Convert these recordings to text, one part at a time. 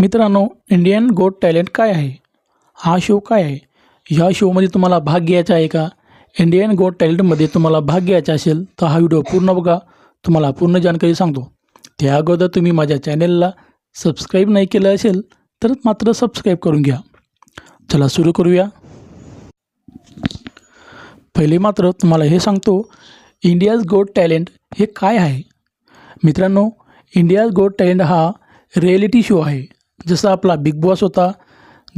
मित्रांनो इंडियन गोट टॅलेंट काय आहे? हा शो काय आहे? ह्या शोमध्ये तुम्हाला भाग घ्यायचा आहे का? इंडियन गोट टॅलेंटमध्ये तुम्हाला भाग घ्यायचा असेल तर हा व्हिडिओ पूर्ण बघा. तुम्हाला पूर्ण जानकारी सांगतो. त्या अगोदर तुम्ही माझ्या चॅनेलला सबस्क्राईब नाही केलं असेल तर मात्र सबस्क्राईब करून घ्या. चला सुरू करूया. पहिले मात्र तुम्हाला हे सांगतो इंडियाज गोट टॅलेंट हे काय आहे? मित्रांनो इंडियाज गोट टॅलेंट हा रिॲलिटी शो आहे. जसा आपला बिग बॉस होता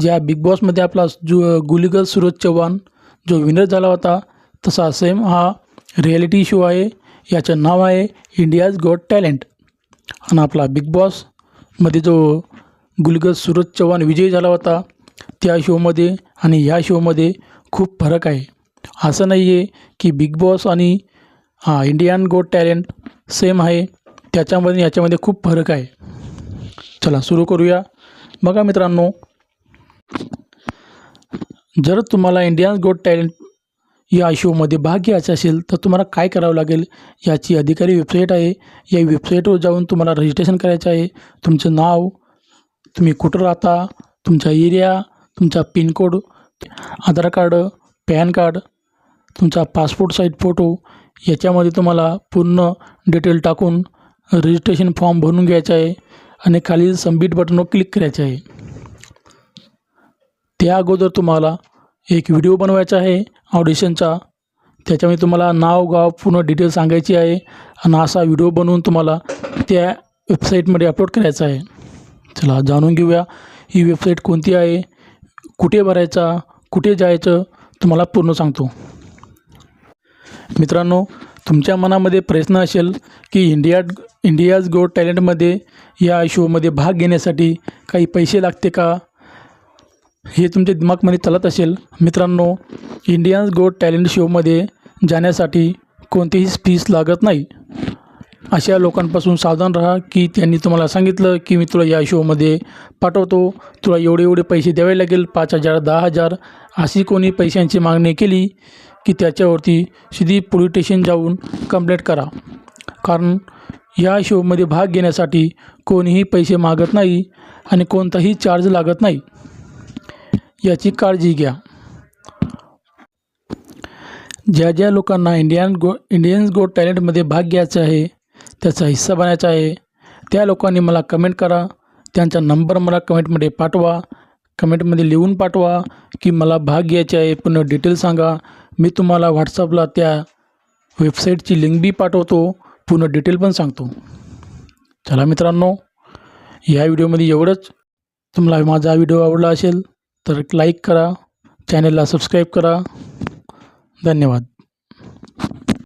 ज्या बिग बॉसमध्ये आपला जो गुलिगर सूरज चव्हाण जो विनर झाला होता तसा सेम हा रिॲलिटी शो आहे याचं नाव आहे इंडियाज गॉट टॅलेंट आणि आपला बिग बॉसमध्ये जो गुलगर सूरज चव्हाण विजयी झाला होता त्या शोमध्ये आणि ह्या शोमध्ये खूप फरक आहे. असं नाही आहे की बिग बॉस आणि हा इंडियन गोट टॅलेंट सेम आहे त्याच्यामध्ये याच्यामध्ये खूप फरक आहे. चला सुरू करूया. बघा मित्रांनो जर तुम्हाला इंडियन्स गोट टॅलेंट या शोमध्ये भाग घ्यायचा असेल तर तुम्हाला काय करावं लागेल? याची अधिकारी वेबसाईट आहे. या वेबसाईटवर जाऊन तुम्हाला रजिस्ट्रेशन करायचं आहे. तुमचं नाव तुम्ही कुठं राहता तुमचा एरिया तुमचा pincode Aadhaar card PAN card तुमचा पासपोर्ट साईज फोटो याच्यामध्ये तुम्हाला पूर्ण डिटेल टाकून रजिस्ट्रेशन फॉर्म भरून घ्यायचा आहे. आणि खाली सबमिट बटनवर क्लिक करायचे आहे. त्या अगोदर तुम्हाला एक व्हिडिओ बनवायचा आहे ऑडिशनचा त्याच्यामध्ये तुम्हाला नाव गाव पूर्ण डिटेल सांगायची आहे आणि असा व्हिडिओ बनवून तुम्हाला त्या वेबसाईटमध्ये अपलोड करायचा आहे. चला जाणून घेऊया ही वेबसाईट कोणती आहे कुठे भरायचा कुठे जायचं तुम्हाला पूर्ण सांगतो. मित्रांनो तुमच्या मनामध्ये प्रश्न असेल की इंडिया इंडियाज गो टॅलेंटमध्ये या शोमध्ये भाग घेण्यासाठी काही पैसे लागते का? हे तुमच्या दिमागमध्ये चालत असेल. मित्रांनो इंडियन्स गो टॅलेंट शोमध्ये जाण्यासाठी कोणतीही फीस लागत नाही. अशा लोकांपासून सावधान राहा की त्यांनी तुम्हाला सांगितलं की मी तुला या शोमध्ये पाठवतो. तुला एवढे एवढे पैसे द्यावे लागेल पाच हजार दहा हजार अशी कोणी पैशांची मागणी केली की त्याच्यावरती सिधी पोलीस स्टेशन जाऊन कंप्लेंट करा. कारण या शोमध्ये भाग घेण्यासाठी कोणीही पैसे मागत नाही आणि कोणताही चार्ज लागत नाही. याची काळजी घ्या. ज्या ज्या लोकांना इंडियन गो इंडियन्स गोड टॅलेंटमध्ये भाग घ्यायचा आहे त्याचा हिस्सा बनायचा आहे त्या लोकांनी मला कमेंट करा. त्यांचा नंबर मला कमेंटमध्ये पाठवा. कमेंटमध्ये लिहून पाठवा की मला भाग घ्यायचे आहे. पूर्ण डिटेल सांगा. मी तुम्हाला व्हॉट्सअपला त्या वेबसाईटची लिंक बी पाठवतो. पूर्ण डिटेल पण सांगतो. चला मित्रांनो या व्हिडिओमध्ये एवढंच. तुम्हाला माझा व्हिडिओ आवडला असेल तर लाईक करा चॅनलला सबस्क्राईब करा. धन्यवाद.